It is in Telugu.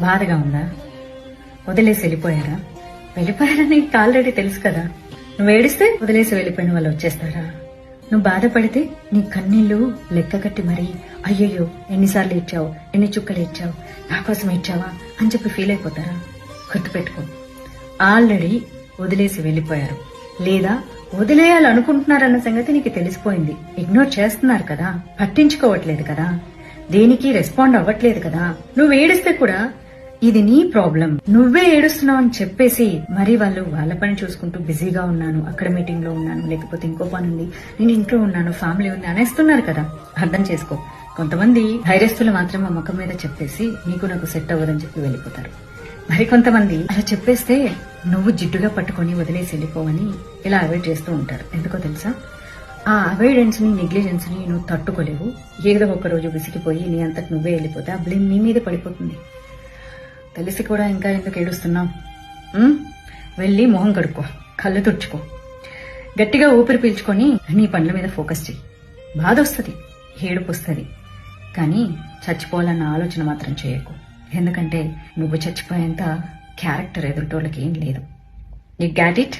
బాధగా ఉందా? వదిలేసి వెళ్ళిపోయారా? వెళ్ళిపోయారని నీకు ఆల్రెడీ తెలుసు కదా. నువ్వు ఏడిస్తే వదిలేసి వెళ్ళిపోయిన వాళ్ళు వచ్చేస్తారా? నువ్వు బాధపడితే నీ కన్నీళ్ళు లెక్క కట్టి మరీ అయ్యయ్యో ఎన్నిసార్లు ఇచ్చావు ఎన్ని చుక్కలు ఇచ్చావు నా కోసం ఇచ్చావా అని చెప్పి ఫీల్ అయిపోతారా? గుర్తుపెట్టుకో. ఆల్రెడీ వదిలేసి వెళ్ళిపోయారు. లేదా వదిలేయాలనుకుంటున్నారన్న సంగతి నీకు తెలిసిపోయింది. ఇగ్నోర్ చేస్తున్నారు కదా. పట్టించుకోవట్లేదు కదా. దేనికి రెస్పాండ్ అవ్వట్లేదు కదా. నువ్వు ఏడిస్తే కూడా ఇది నీ ప్రాబ్లం నువ్వే ఏడుస్తున్నావు అని చెప్పేసి మరి వాళ్ళు వాళ్ళ పని చూసుకుంటూ బిజీగా ఉన్నాను. అక్కడ మీటింగ్లో ఉన్నాను. లేకపోతే ఇంకో పని ఉంది. నేను ఇంట్లో ఉన్నాను. ఫ్యామిలీ ఉంది అనేస్తున్నారు కదా. అర్థం చేసుకో. కొంతమంది ధైర్యస్తులు మాత్రం ఆ ముఖం మీద చెప్పేసి నీకు నాకు సెట్ అవ్వదని చెప్పి వెళ్ళిపోతారు. మరి కొంతమంది అలా చెప్పేస్తే నువ్వు జిడ్డుగా పట్టుకొని వదిలేసి వెళ్ళిపోవని ఇలా అవాయిడ్ చేస్తూ ఉంటారు. ఎందుకో తెలుసా? ఆ అవాయిడెన్స్ని నెగ్లిజెన్స్ని నువ్వు తట్టుకోలేవు. ఏదో ఒక రోజు విసిగిపోయి నీ అంతకు నువ్వే వెళ్ళిపోతే ఆ బ్లేమ్ నీ మీద పడిపోతుంది. తెలిసి కూడా ఇంకా ఎందుకు ఏడుస్తున్నావు? వెళ్ళి మొహం కడుక్కో కళ్ళు తుడుచుకో. గట్టిగా ఊపిరి పీల్చుకొని నీ పనుల మీద ఫోకస్ చెయ్యి. బాధ వస్తుంది ఏడుపు వస్తుంది. కానీ చచ్చిపోవాలన్న ఆలోచన మాత్రం చేయకు. ఎందుకంటే నువ్వు చచ్చిపోయేంత క్యారెక్టర్ ఎదుటోళ్ళకి ఏం లేదు. You GATT it